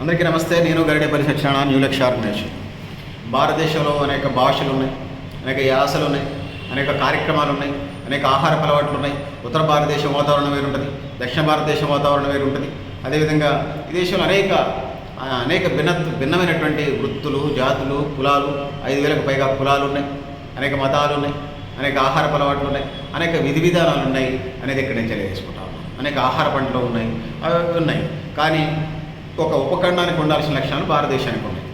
అందరికీ నమస్తే. నేను గరిడేపల్లి సత్యనారాయణ న్యూ లక్ష్య ఆర్గనైజేషన్ భారతదేశంలో అనేక భాషలు ఉన్నాయి అనేక యాసలు ఉన్నాయి అనేక కార్యక్రమాలు ఉన్నాయి అనేక ఆహార అలవాట్లు ఉన్నాయి ఉత్తర భారతదేశం వాతావరణం వేరు ఉంటుంది దక్షిణ భారతదేశం వాతావరణం వేరు ఉంటుంది అదేవిధంగా ఈ దేశంలో అనేక అనేక భిన్న భిన్నమైనటువంటి వృత్తులు జాతులు కులాలు ఐదు వేలకు పైగా కులాలు ఉన్నాయి అనేక మతాలు ఉన్నాయి అనేక ఆహార అలవాట్లు ఉన్నాయి అనేక విధి విధానాలు ఉన్నాయి అనేది ఇక్కడ నుంచి తెలియజేసుకుంటాము అనేక ఆహార పంటలు ఉన్నాయి అవి ఉన్నాయి. కానీ ఒక ఉపఖండానికి ఉండాల్సిన లక్ష్యాలు భారతదేశానికి ఉన్నాయి.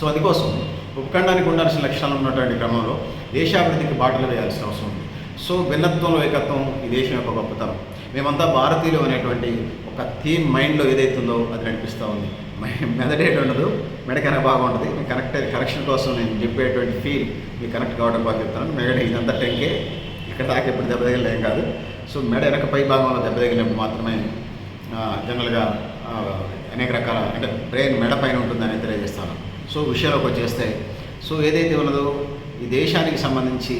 సో అందుకోసం ఉపఖండానికి ఉండాల్సిన లక్ష్యాలు ఉన్నటువంటి క్రమంలో దేశాభివృద్ధికి బాటలు వేయాల్సిన అవసరం ఉంది. సో భిన్నత్వంలో ఏకత్వం ఈ దేశం యొక్క గొప్పతనం. మేమంతా భారతీయులు అనేటువంటి ఒక థీమ్ మైండ్లో ఏదైతుందో అది నడిపిస్తూ ఉంది. మె- మెదడేటి ఉండదు మెడకైనా బాగుంటుంది. మీ కనెక్ట్ కరెక్షన్ కోసం నేను చెప్పేటువంటి ఫీల్ మీకు కనెక్ట్ కావడం బాగా చెప్తాను మెడ ఇదంతా టెంకే ఇక్కడ దాకా ఎప్పుడు దెబ్బ తగిలేం కాదు. సో మెడ వెనక పై భాగంలో దెబ్బ తగిలినప్పుడు మాత్రమే జనరల్గా అనేక రకాల అంటే బ్రెయిన్ మెడ పైన ఉంటుందని తెలియజేస్తాను. సో విషయంలోకి వచ్చేస్తే సో ఏదైతే ఉన్నదో ఈ దేశానికి సంబంధించి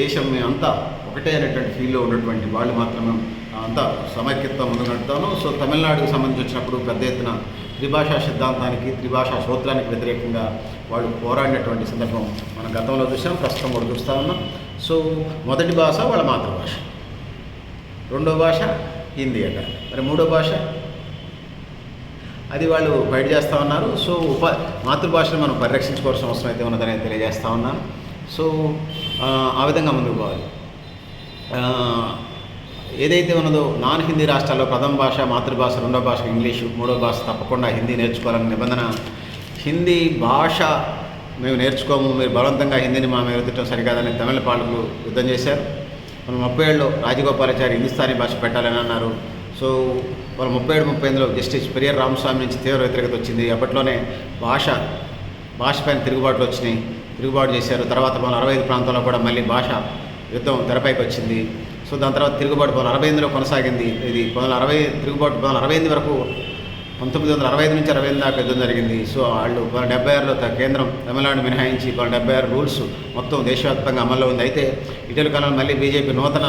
దేశం అంతా ఒకటే అనేటువంటి ఫీల్లో ఉన్నటువంటి వాళ్ళు మాత్రమే అంతా సమైక్యత్వం ముందు నడుపుతాను. సో తమిళనాడుకు సంబంధించి వచ్చినప్పుడు పెద్ద ఎత్తున త్రిభాషా సిద్ధాంతానికి త్రిభాషా సూత్రానికి వ్యతిరేకంగా వాళ్ళు పోరాడినటువంటి సందర్భం మనం గతంలో చూసాం ప్రస్తుతం కూడా చూస్తూ ఉన్నాం. సో మొదటి భాష వాళ్ళ మాతృభాష రెండో భాష హిందీ అట మరి మూడో భాష అది వాళ్ళు బయట చేస్తూ ఉన్నారు. సో ఉప మాతృభాషను మనం పరిరక్షించుకోవాల్సిన అవసరం అయితే ఉన్నదని తెలియజేస్తూ ఉన్నాను. సో ఆ, విధంగా ముందుకు పోవాలి. ఏదైతే ఉన్నదో నాన్ హిందీ రాష్ట్రాల్లో ప్రథమ భాష మాతృభాష రెండో భాష ఇంగ్లీషు మూడో భాష తప్పకుండా హిందీ నేర్చుకోవాలని నిబంధన హిందీ భాష మేము నేర్చుకోము మీరు బలవంతంగా హిందీని మా మీద ఎదుటం సరికాదని తమిళ పాలకులు యుద్ధం చేశారు. మన ముప్పై ఏళ్ళు రాజగోపాలాచారి హిందుస్థానీ భాష పెట్టాలని అన్నారు. సో వాళ్ళు ముప్పై ఏడు ముప్పై ఎనిమిదిలో జస్టిస్ పెరియర్ రామస్వామి నుంచి తీవ్ర వ్యతిరేకత వచ్చింది. అప్పట్లోనే భాష భాష పైన తిరుగుబాట్లు వచ్చినాయి. తిరుగుబాటు చేశారు. తర్వాత మన అరవై ఐదు ప్రాంతాల్లో కూడా మళ్ళీ భాష యుద్ధం తెరపైకి వచ్చింది. సో దాని తర్వాత తిరుగుబాటు పంతొమ్మిది అరవై ఎనిమిదిలో కొనసాగింది. ఇది పంతొమ్మిది అరవై తిరుగుబాటు పంతొమ్మిది అరవై ఎనిమిది వరకు పంతొమ్మిది వందల అరవై ఐదు నుంచి అరవై ఎనిమిది దాకా యుద్ధం జరిగింది. సో వాళ్ళు పంతొమ్మిది డెబ్బై ఆరులో కేంద్రం తమిళనాడు మినహాయించి పంతొమ్మిది డెబ్బై ఆరు రూల్స్ మొత్తం దేశవ్యాప్తంగా అమల్లో ఉంది. అయితే ఇటీవల కాలంలో మళ్ళీ బీజేపీ నూతన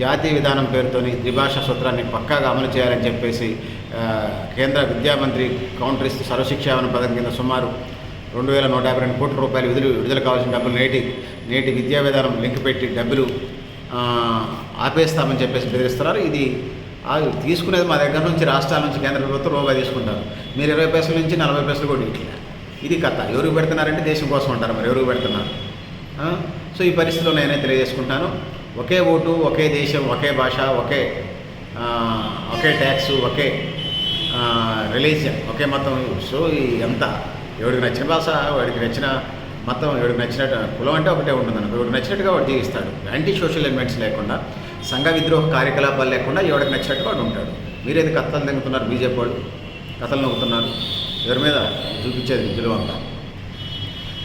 జాతీయ విధానం పేరుతోని ద్విభాష సూత్రాన్ని పక్కాగా అమలు చేయాలని చెప్పేసి కేంద్ర విద్యామంత్రి కౌంటర్ ఇస్తూ సర్వశిక్షావన పథకం కింద సుమారు రెండు వేల నూట యాభై రెండు కోట్ల రూపాయలు విధులు విడుదల కావాల్సిన డబ్బులు నేటి నేటి విద్యా విధానం లింక్ పెట్టి డబ్బులు ఆపేస్తామని చెప్పేసి బెదిరిస్తున్నారు. ఇది తీసుకునేది మా దగ్గర నుంచి రాష్ట్రాల నుంచి కేంద్ర ప్రభుత్వం రూపాయి తీసుకుంటారు. మీరు ఇరవై పైసల నుంచి నలభై పైసలు కూడా ఇట్లా. ఇది కథ. ఎవరికి పెడుతున్నారంటే దేశం కోసం అంటారు మరి ఎవరికి పెడుతున్నారు? సో ఈ పరిస్థితిలో నేనే తెలియజేసుకుంటాను. ఒకే ఓటు ఒకే దేశం ఒకే భాష ఒకే ఒకే ట్యాక్స్ ఒకే రిలీజియన్ ఒకే మతం. సో ఈ ఎవడికి నచ్చిన భాష వాడికి నచ్చిన మతం ఎవడికి నచ్చినట్టు కులం అంటే ఒకటే ఉంటుంది అనుకో. ఎవడికి నచ్చినట్టుగా వాడు జీవిస్తాడు. యాంటీ సోషల్ ఎలిమెంట్స్ లేకుండా సంఘ విద్రోహ కార్యకలాపాలు లేకుండా ఎవడికి నచ్చినట్టు వాడు ఉంటాడు. మీరేది కథలు తింగుతున్నారు బీజేపీ వాళ్ళు కథలు నవ్వుతున్నారు ఎవరి మీద చూపించేది విద్యులు అంతా?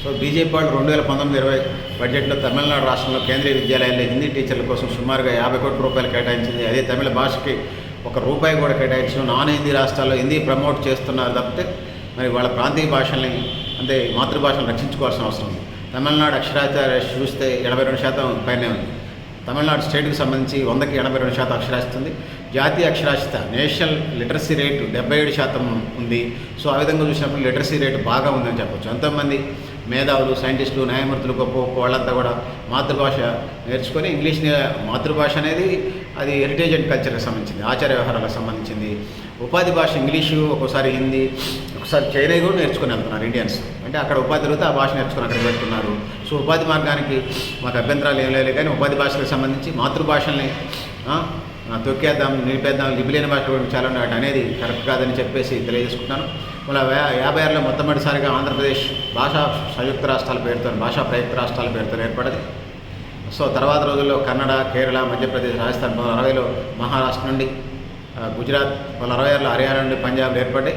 సో బీజేపీ వాళ్ళు రెండు వేల పంతొమ్మిది ఇరవై బడ్జెట్లో తమిళనాడు రాష్ట్రంలో కేంద్రీయ విద్యాలయాల్లో హిందీ టీచర్ల కోసం సుమారుగా యాభై కోట్ల రూపాయలు కేటాయించింది. అదే తమిళ భాషకి ఒక రూపాయి కూడా కేటాయించడం నాన్ హిందీ రాష్ట్రాల్లో హిందీ ప్రమోట్ చేస్తున్నారు తప్పితే మరి వాళ్ళ ప్రాంతీయ భాషల్ని అంటే మాతృభాషను రక్షించుకోవాల్సిన అవసరం ఉంది. తమిళనాడు అక్షరాచార్య చూస్తే ఎనభై రెండు శాతం పైనే ఉంది. తమిళనాడు స్టేట్కి సంబంధించి వందకి ఎనభై రెండు శాతం అక్షరాస్యత ఉంది. జాతీయ అక్షరాస్యత నేషనల్ లిటరసీ రేటు డెబ్బై ఏడు శాతం ఉంది. సో ఆ విధంగా చూసినప్పుడు లిటరసీ రేటు బాగా ఉందని చెప్పొచ్చు. ఎంతోమంది మేధావులు సైంటిస్టులు న్యాయమూర్తులు గొప్ప గొప్ప వాళ్ళంతా కూడా మాతృభాష నేర్చుకొని ఇంగ్లీష్ మాతృభాష అనేది అది హెరిటేజ్ అండ్ కల్చర్కి సంబంధించింది ఆచార వ్యవహారాలకు సంబంధించింది. ఉపాధి భాష ఇంగ్లీషు ఒకసారి హిందీ ఒకసారి చైనా కూడా నేర్చుకుని వెళ్తున్నారు ఇండియన్స్ అంటే అక్కడ ఉపాధి దొరికితే ఆ భాష నేర్చుకుని అక్కడ పెడుతున్నారు. సో ఉపాధి మార్గానికి మాకు అభ్యంతరాలు ఏం లేదు కానీ ఉపాధి భాషలకు సంబంధించి మాతృభాషల్ని తొక్కేద్దాం నిలిపేద్దాం లిపిలేని భాష కూడా చాలా ఉన్నాయి. అనేది కరెక్ట్ కాదని చెప్పేసి తెలియజేసుకుంటున్నాను. మళ్ళీ యాభై ఆరులో మొట్టమొదటిసారిగా ఆంధ్రప్రదేశ్ భాషా సంయుక్త రాష్ట్రాల పేరుతో భాషా ప్రయుక్త రాష్ట్రాల పేరుతో ఏర్పడింది. సో తర్వాత రోజుల్లో కన్నడ కేరళ మధ్యప్రదేశ్ రాజస్థాన్ పంతొమ్మిది అరవైలో మహారాష్ట్ర నుండి గుజరాత్ పంతొమ్మిది అరవై ఆరులో హర్యానా నుండి పంజాబ్ ఏర్పడి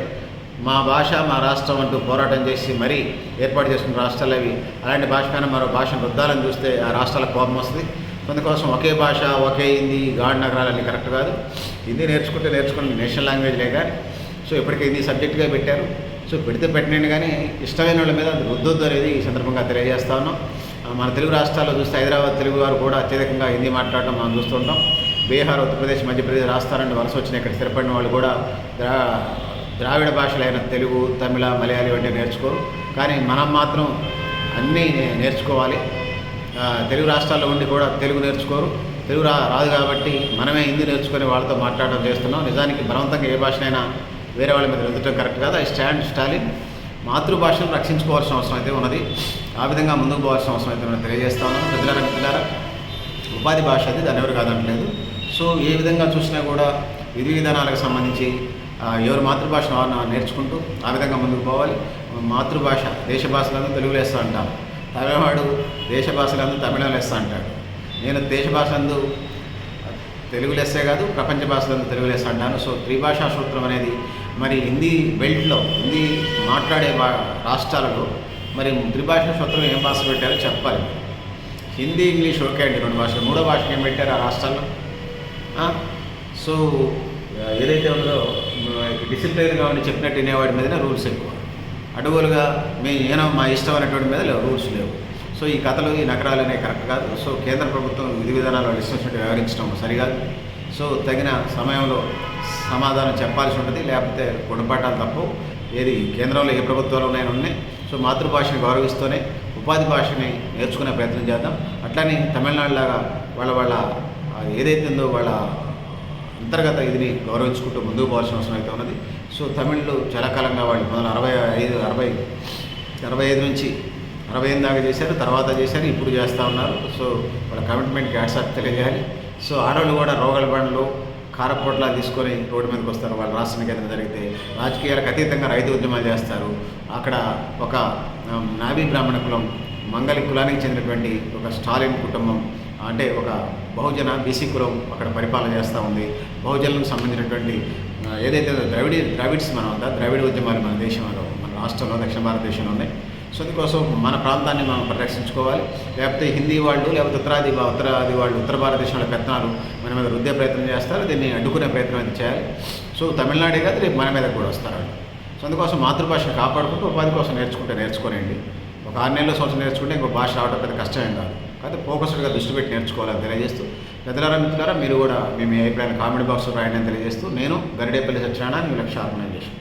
మా భాష మా రాష్ట్రం అంటూ పోరాటం చేసి మరీ ఏర్పాటు చేసుకున్న రాష్ట్రాలు అవి. అలాంటి భాష పైన మరో భాషను రుద్దాలని చూస్తే ఆ రాష్ట్రాలకు కోపం వస్తుంది. అందుకోసం ఒకే భాష ఒకే హిందీ గాడ్ నగరాలన్నీ కరెక్ట్ కాదు. హిందీ నేర్చుకుంటే నేర్చుకుని నేషనల్ లాంగ్వేజ్లే కానీ సో ఇప్పటికీ హిందీ సబ్జెక్టుగా పెట్టారు సో పెడితే పెట్టినండి కానీ ఇష్టమైన వాళ్ళ మీద అది వద్దొద్దు అనేది ఈ సందర్భంగా తెలియజేస్తా ఉన్నాం. మన తెలుగు రాష్ట్రాల్లో చూస్తే హైదరాబాద్ తెలుగు వారు కూడా అత్యధికంగా హిందీ మాట్లాడటం మనం చూస్తుంటాం బీహార్ ఉత్తరప్రదేశ్ మధ్యప్రదేశ్ రాష్ట్రాలంటే వలస వచ్చిన ఇక్కడ స్థిరపడిన వాళ్ళు కూడా ద్రా ద్రావిడ భాషలైన తెలుగు తమిళ మలయాళీ వంటి నేర్చుకోరు. కానీ మనం మాత్రం అన్నీ నేర్చుకోవాలి. తెలుగు రాష్ట్రాల్లో ఉండి కూడా తెలుగు నేర్చుకోరు. తెలుగు రా రాదు కాబట్టి మనమే హిందీ నేర్చుకొని వాళ్ళతో మాట్లాడడం చేస్తున్నాం. నిజానికి బలవంతంగా ఏ భాషనైనా వేరే వాళ్ళ మీద రుద్దటం కరెక్ట్ కాదు. I stand Stalin. మాతృభాషను రక్షించుకోవాల్సిన అవసరం అయితే ఉన్నది. ఆ విధంగా ముందుకు పోవాల్సిన అవసరం అయితే ఉన్నది. తెలియజేస్తా ఉన్నాను పెద్దలారా మిత్రులారా ఉపాధి భాష అది దాని ఎవరు కాదనట్లేదు సో ఏ విధంగా చూసినా కూడా విధి విధానాలకు సంబంధించి ఎవరు మాతృభాషను వారు నేర్చుకుంటూ ఆ విధంగా ముందుకు పోవాలి. మాతృభాష దేశ భాషలందు తెలుగు లెస్స అంటారు తమిళవాడు దేశ భాషలందు తమిళం లెస్స అంటాడు నేను దేశ భాషలందు తెలుగు లెస్సే కాదు ప్రపంచ భాషలందు తెలుగు లెస్స అంటాను సో త్రిభాషా సూత్రం అనేది మరి హిందీ బెల్ట్లో హిందీ మాట్లాడే రాష్ట్రాలలో మరి త్రిభాష సూత్రం ఏం భాష పెట్టారో చెప్పాలి. హిందీ ఇంగ్లీష్ ఓకే అండి రెండు భాషలు. మూడో భాష ఏం పెట్టారు ఆ రాష్ట్రాల్లో? సో ఏదైతే ఉందో డిసిప్లిన్గా ఉండి చెప్పినట్టు వినేవాడి మీదనే రూల్స్ ఎక్కువ. అడుగులుగా మేము ఏనో మా ఇష్టం అనేటువంటి మీద లేవు, రూల్స్ లేవు. సో ఈ కథలు ఈ నగరాలు అనేవి కరెక్ట్ కాదు. సో కేంద్ర ప్రభుత్వం విధి విధానాలు వాళ్ళు ఇష్టం వ్యవహరించడం సరికాదు. సో తగిన సమయంలో సమాధానం చెప్పాల్సి ఉంటుంది లేకపోతే గుణపాఠాలు తప్పు. ఏది కేంద్రంలో ఏ ప్రభుత్వాలు ఉన్నాయని ఉన్నాయి. సో మాతృభాషని గౌరవిస్తూనే ఉపాధి భాషని నేర్చుకునే ప్రయత్నం చేద్దాం. అట్లానే తమిళనాడులాగా వాళ్ళ వాళ్ళ ఏదైతే ఉందో వాళ్ళ అంతర్గత ఇదిని గౌరవించుకుంటూ ముందుకు పోవాల్సిన అవసరం అయితే ఉన్నది. సో తమిళ్ళు చాలా కాలంగా వాళ్ళు మొదలు అరవై ఐదు అరవై అరవై ఐదు నుంచి అరవై ఎనిమిది దాకా చేశారు తర్వాత చేశారు ఇప్పుడు చేస్తూ ఉన్నారు. సో వాళ్ళ కమిట్మెంట్కి యాడ్సాప్ తెలియజేయాలి. సో ఆడవాళ్ళు కూడా రోగల బండ్లు కారపోట్లా తీసుకొని రోడ్డు మీదకి వస్తారు. వాళ్ళ రాష్ట్రానికి కేంద్రం జరిగితే రాజకీయాలకు అతీతంగా రైతు ఉద్యమాలు చేస్తారు. అక్కడ ఒక నావీ నాభి బ్రాహ్మణ కులం మంగళి కులానికి చెందినటువంటి ఒక స్టాలిన్ కుటుంబం అంటే ఒక బహుజన బీసీ కులం అక్కడ పరిపాలన చేస్తూ ఉంది. బహుజనులకు సంబంధించినటువంటి ఏదైతే ద్రవిడి ద్రావిడ్స్ మనం ఉందా ద్రవిడ ఉద్యమాలు మన దేశంలో మన రాష్ట్రంలో దక్షిణ భారతదేశంలో ఉన్నాయి. సో అందుకోసం మన ప్రాంతాన్ని మనం పరిరక్షించుకోవాలి. లేకపోతే హిందీ వాళ్ళు లేకపోతే ఉత్తరాది ఉత్తరాది వాళ్ళు ఉత్తర భారతదేశంలో పెత్తనాలు మన మీద రుద్దే ప్రయత్నం చేస్తారు దీన్ని అడ్డుకునే ప్రయత్నం అయితే చేయాలి. సో తమిళనాడే కాదు రేపు మన మీద కూడా వస్తారు వాళ్ళు. సో అందుకోసం మాతృభాషను కాపాడుకుంటూ ఉపాధి కోసం నేర్చుకుంటే నేర్చుకోనండి ఒక ఆరు నెలల సంవత్సరం నేర్చుకుంటే ఇంకో భాష రావడం పెద్ద కష్టమేం కాదు. కాకపోతే ఫోకస్డ్గా దృష్టి పెట్టి నేర్చుకోవాలని తెలియజేస్తూ పెద్దలారా మిత్రులారా మీరు కూడా మేము మీ అభిప్రాయాన్ని కామెంట్ బాక్స్లో రాయడం తెలియజేస్తూ నేను గరిడేపల్లి సత్యనారాయణ మీ లక్ష్య ఆర్గనైజేషన్